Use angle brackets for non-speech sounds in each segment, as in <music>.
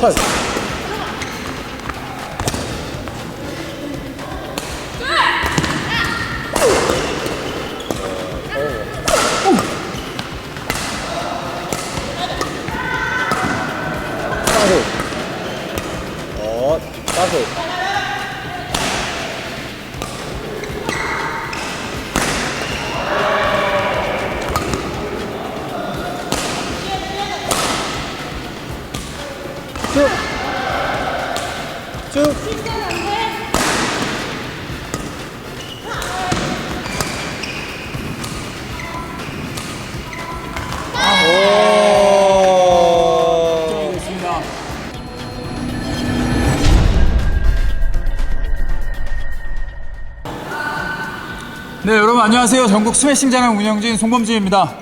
차. 네, 여러분 안녕하세요. 전국 스매싱 자랑 운영진 송범주입니다.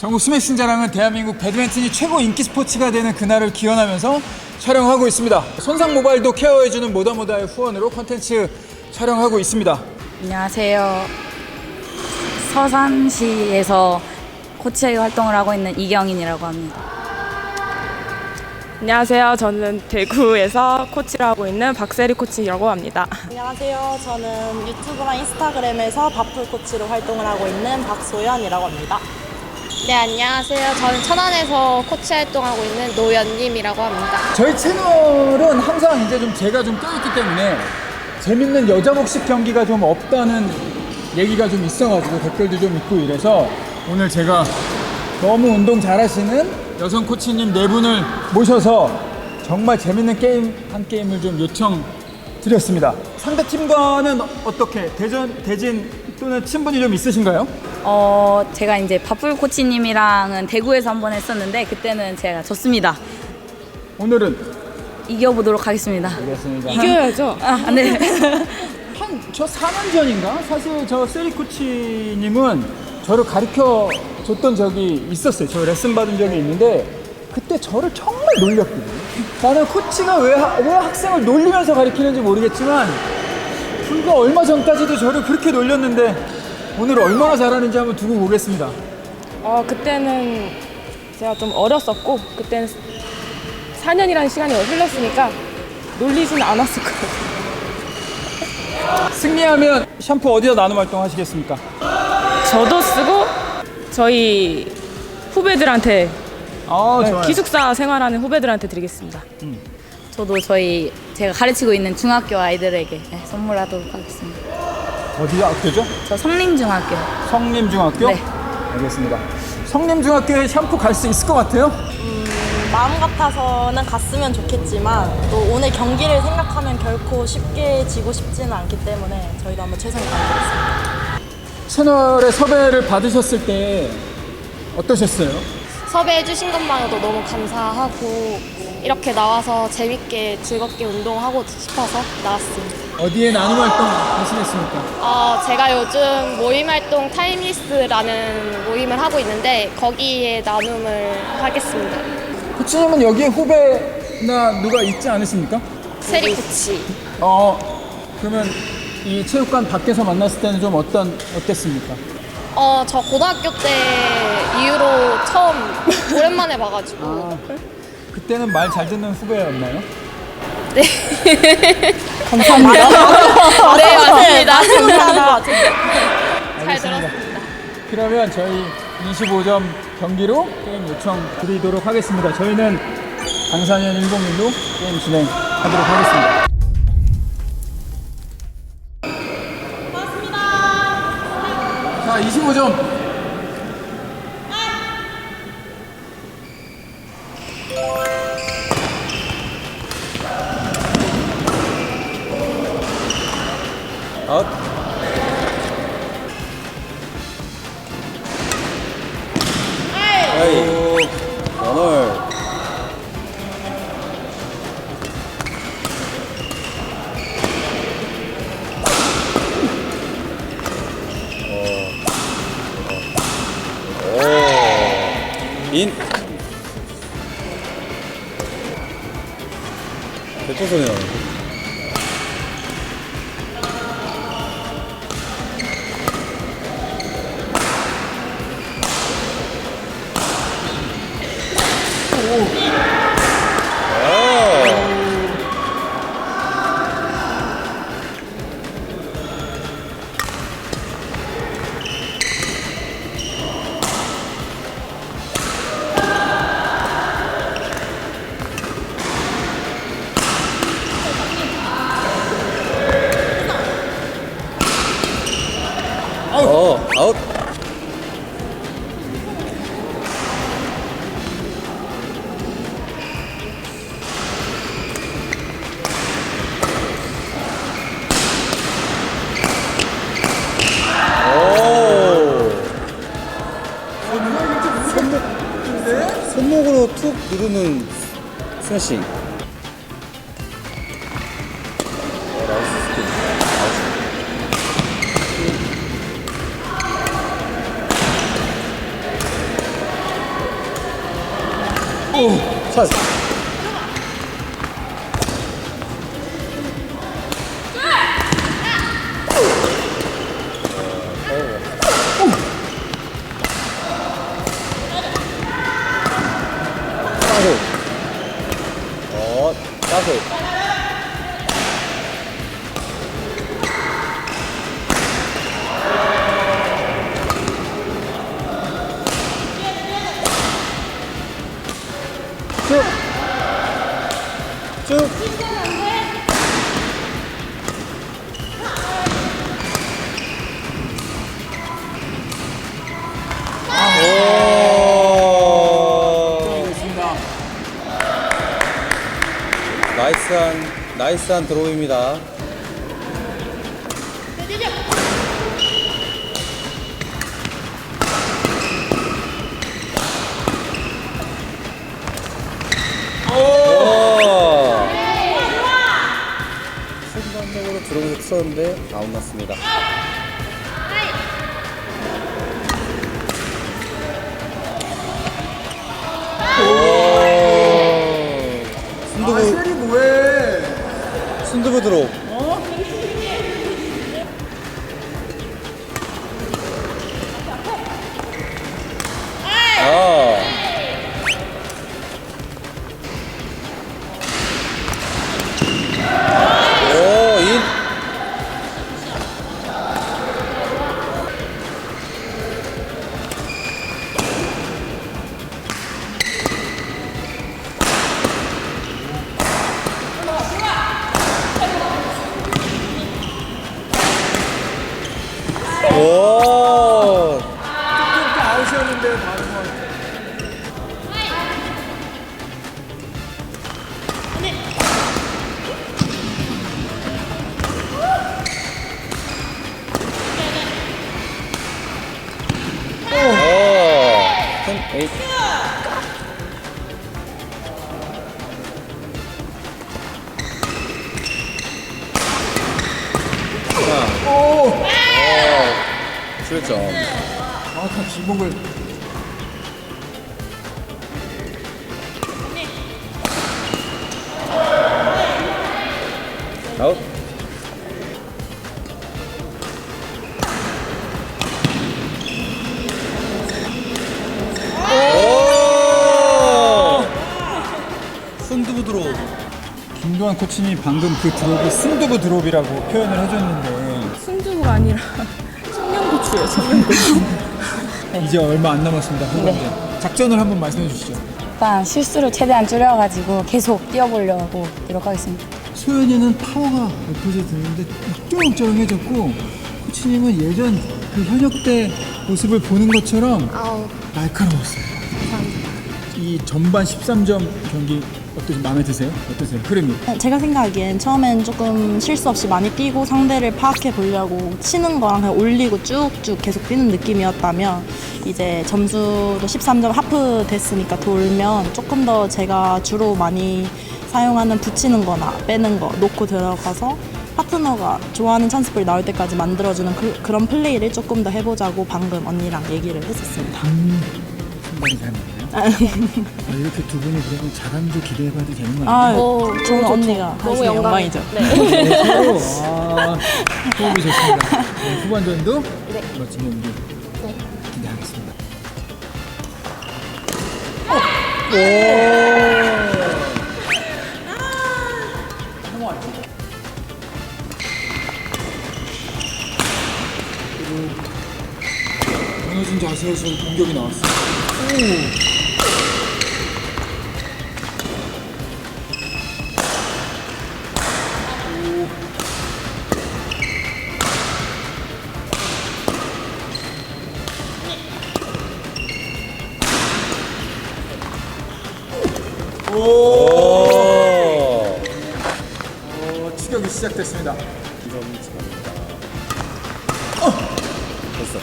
전국 스매싱 자랑은 대한민국 배드민턴이 최고 인기 스포츠가 되는 그날을 기원하면서 촬영하고 있습니다. 손상 모바일도 케어해주는 모다모다의 후원으로 컨텐츠 촬영하고 있습니다. 안녕하세요. 서산시에서 코치 활동을 하고 있는 이경인이라고 합니다. 안녕하세요. 저는 대구에서 코치를 하고 있는 박세리 코치라고 합니다. 안녕하세요. 저는 유튜브랑 인스타그램에서 바풀 코치로 활동을 하고 있는 박소연이라고 합니다. 네, 안녕하세요. 저는 천안에서 코치 활동하고 있는 노연님이라고 합니다. 저희 채널은 항상 이제 좀 제가 좀 껴있기 때문에 재밌는 여자 복식 경기가 좀 없다는 얘기가 좀 있어가지고 댓글도 좀 있고 이래서 오늘 제가 너무 운동 잘하시는 여성 코치님 네 분을 모셔서 정말 재밌는 게임 한 게임을 좀 요청 드렸습니다. 상대 팀과는 어떻게 대전 대진 또는 친분이 좀 있으신가요? 어, 제가 이제 바풀 코치님이랑은 대구에서 한 번 했었는데 그때는 제가 졌습니다. 오늘은 이겨보도록 하겠습니다. 알겠습니다. 이겨야죠. 아, 네. <laughs> 한 저 4년 전인가? 사실 저 세리 코치님은 저를 가르쳐 줬던 적이 있었어요. 저 레슨 받은 적이 있는데 그때 저를 정말 놀렸거든요. 나는 코치가 왜, 하- 왜 학생을 놀리면서 가르치는지 모르겠지만 불과 얼마 전까지도 저를 그렇게 놀렸는데 오늘 얼마나 잘하는지 한번 두고 보겠습니다. 어, 그때는 제가 좀 어렸었고 그때는 4년이라는 시간이 흘렀으니까 놀리진 않았을 거예요. 승리하면 샴푸 어디다 나눔 활동 하시겠습니까? 저도 쓰고 저희 후배들한테 아, 네, 좋아요. 기숙사 생활하는 후배들한테 드리겠습니다. 저도 저희 제가 가르치고 있는 중학교 아이들에게 네, 선물하도록 하겠습니다. 어디 학교죠? 저 성림중학교. 성림중학교? 네. 알겠습니다. 성림중학교에 샴푸 갈 수 있을 것 같아요? 마음 같아서는 갔으면 좋겠지만 또 오늘 경기를 생각하면 결코 쉽게 지고 싶지는 않기 때문에 저희도 한번 최선을 다하겠습니다. 채널에 섭외를 받으셨을 때 어떠셨어요? 섭외해 주신 것만으로도 너무 감사하고 이렇게 나와서 재밌게 즐겁게 운동하고 싶어서 나왔습니다. 어디에 나눔 활동 하시겠습니까? 어, 제가 요즘 모임 활동 타임리스라는 모임을 하고 있는데 거기에 나눔을 하겠습니다. 코치님은 여기에 후배나 누가 있지 않으십니까? 세리 코치. 어, 그러면 이 체육관 밖에서 만났을 때는 좀 어떤, 어땠습니까? 어, 저 고등학교 때 이후로 처음 <laughs> 오랜만에 봐가지고 아, 그때는 말 잘 듣는 후배였나요? 네 맞습니다. 감사한 것 같은데. 잘 알겠습니다. 들었습니다. 그러면 저희 25점 경기로 게임 요청 드리도록 하겠습니다. 저희는 강산현 101로 게임 진행하도록 하겠습니다. 25점. 인. 대처 소리 나는 꾹 누르는 스매싱. 어, 나이스. 따고. 어, 따고. 나이스한 나이스한 드로우입니다. 오! 순간적으로 들어오면서 쳤는데 아웃 났습니다. 드로 7점. 정확한 기복을 아웃. 오! 순두부 들어. 김도환 코치님이 방금 그 드롭이 순두부 드롭이라고 표현을 해줬는데 순두부가 아니라 청양고추예요. 청양고추. <laughs> 이제 얼마 안 남았습니다. 후반전. 작전을 한번 말씀해 주시죠. 일단 실수를 최대한 줄여가지고 계속 뛰어보려고 노력하겠습니다. 소연이는 파워가 엎어져 드는데 쫑쫑해졌고 코치님은 예전 그 현역 때 모습을 보는 것처럼 날카로웠어요. 이 전반 13점 경기 어떠시 마음에 드세요? 어떠세요? 흐름이? 제가 생각하기엔 처음엔 조금 실수 없이 많이 뛰고 상대를 파악해 보려고 치는 거랑 그냥 올리고 쭉쭉 계속 뛰는 느낌이었다면 이제 점수도 13점 하프 됐으니까 돌면 조금 더 제가 주로 많이 사용하는 붙이는 거나 빼는 거 놓고 들어가서 파트너가 좋아하는 찬스볼이 나올 때까지 만들어주는 그, 그런 플레이를 조금 더 해보자고 방금 언니랑 얘기를 했었습니다. 맞나요? 아, 이렇게 두 분이 그러면 자랑도 기대해봐도 되는 거 아, 아니에요? 오, 저는 너무 언니가 좋죠. 너무 영광이죠. 네. 네, 서로 아, 호흡이 좋습니다. 네, 후반전도 멋진 경기 기대하겠습니다. 무너진 자세에서 공격이 나왔어요. 오. 어, 추격이 시작됐습니다. 이점 축하합니다. 됐어.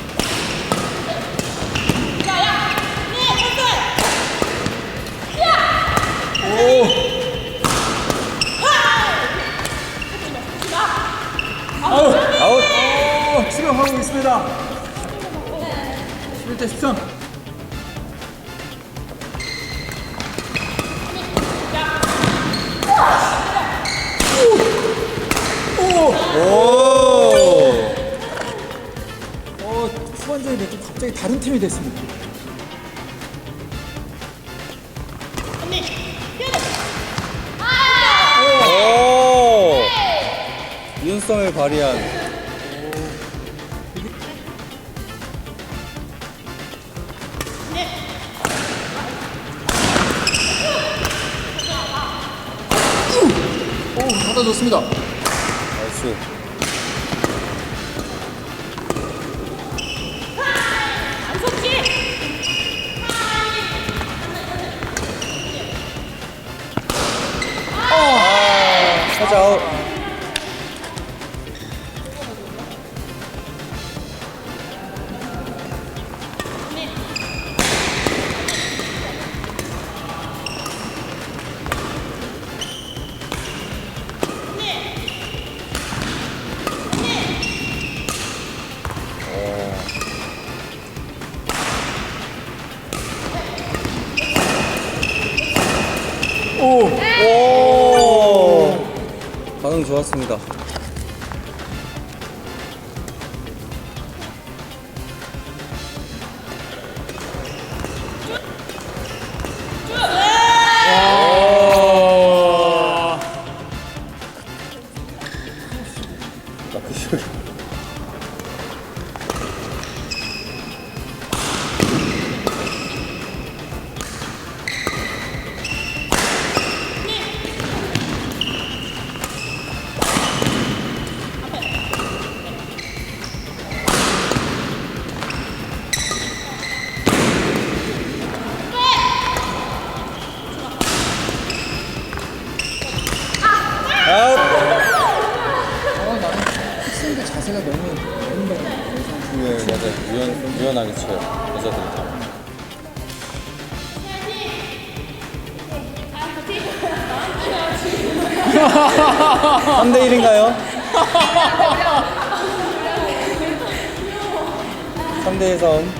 아웃. 아웃. 어, 추격하고 있습니다. 11대 13. 어, 후반전에 좀 갑자기 다른 팀이 됐습니다. 오. 유연성을 발휘한. 오, 받아줬습니다. 나이스. 아, 살짝 아웃. 오, 나쁘시 아 자세가 너무 네, 맞아요. 유연, 유연하게 쳐요. 여자들이 다. 삼대 1인가요? 3대 1싸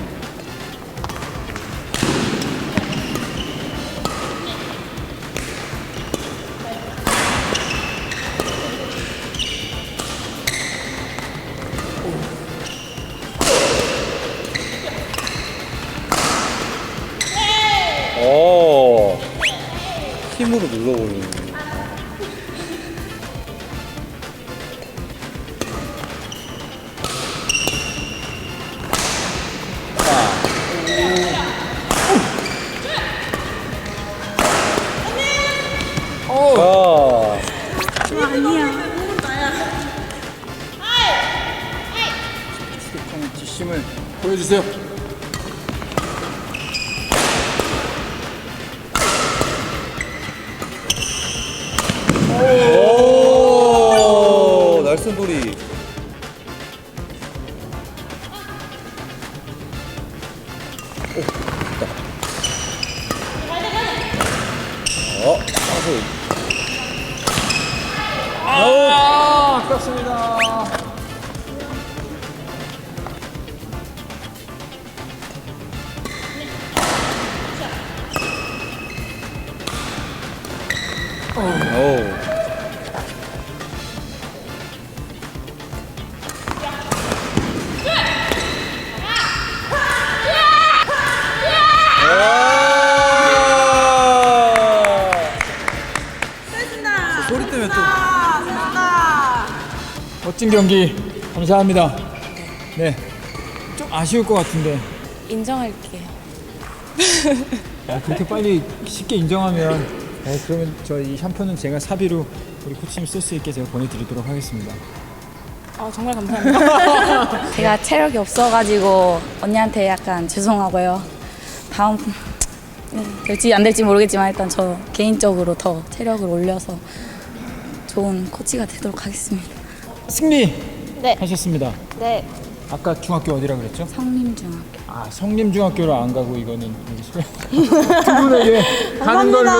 힘으로 눌러버리는. 아. 추격하는 뒷심을 보여주세요. 오. 와! 저 소리 때문에 또 멋진 경기 감사합니다. 네, 좀 아쉬울 것 같은데 인정할게요. 아, 그렇게 빨리 쉽게 인정하면 어, 그러면 저 이 샴푸는 제가 사비로 우리 코치님 쓸 수 있게 제가 보내드리도록 하겠습니다. 아, 정말 감사합니다. <laughs> 제가 체력이 없어가지고 언니한테 약간 죄송하고요. 다음 네, 될지 안 될지 모르겠지만 일단 저 개인적으로 더 체력을 올려서 좋은 코치가 되도록 하겠습니다. 승리 네. 하셨습니다. 네. 아까 중학교 어디라 그랬죠? 성림중학교. 아 성림중학교를 안 가고 이거는 우리 <laughs> 두 분에게 가는 걸로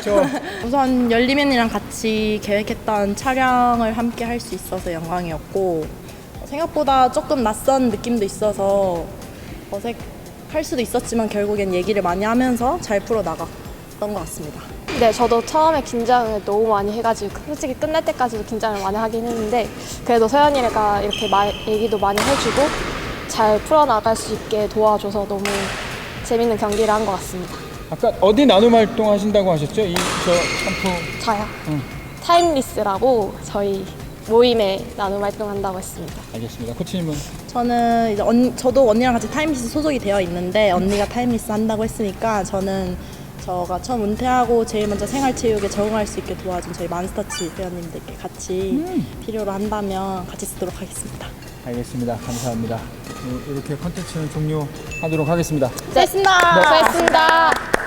이저 <laughs> 우선 열리맨이랑 같이 계획했던 촬영을 함께 할 수 있어서 영광이었고 어, 생각보다 조금 낯선 느낌도 있어서 어색할 수도 있었지만 결국엔 얘기를 많이 하면서 잘 풀어 나갔던 것 같습니다. 네, 저도 처음에 긴장을 너무 많이 해가지고 솔직히 끝날 때까지도 긴장을 많이 하긴 했는데 그래도 서연이가 이렇게 마, 얘기도 많이 해주고 잘 풀어나갈 수 있게 도와줘서 너무 재밌는 경기를 한 것 같습니다. 아까 어디 나눔 활동 하신다고 하셨죠? 이 저 샴푸 저요. 타임리스라고 저희 모임에 나눔 활동한다고 했습니다. 알겠습니다. 코치님은 저는 이제 언, 저도 언니랑 같이 타임리스 소속이 되어 있는데 언니가 타임리스 한다고 했으니까 저는 저가 처음 은퇴하고 제일 먼저 생활체육에 적응할 수 있게 도와준 저희 만스터치 회원님들께 같이 필요로 한다면 같이 쓰도록 하겠습니다. 알겠습니다. 감사합니다. 네, 이렇게 컨텐츠는 종료하도록 하겠습니다. 수고했습니다. 수고했습니다.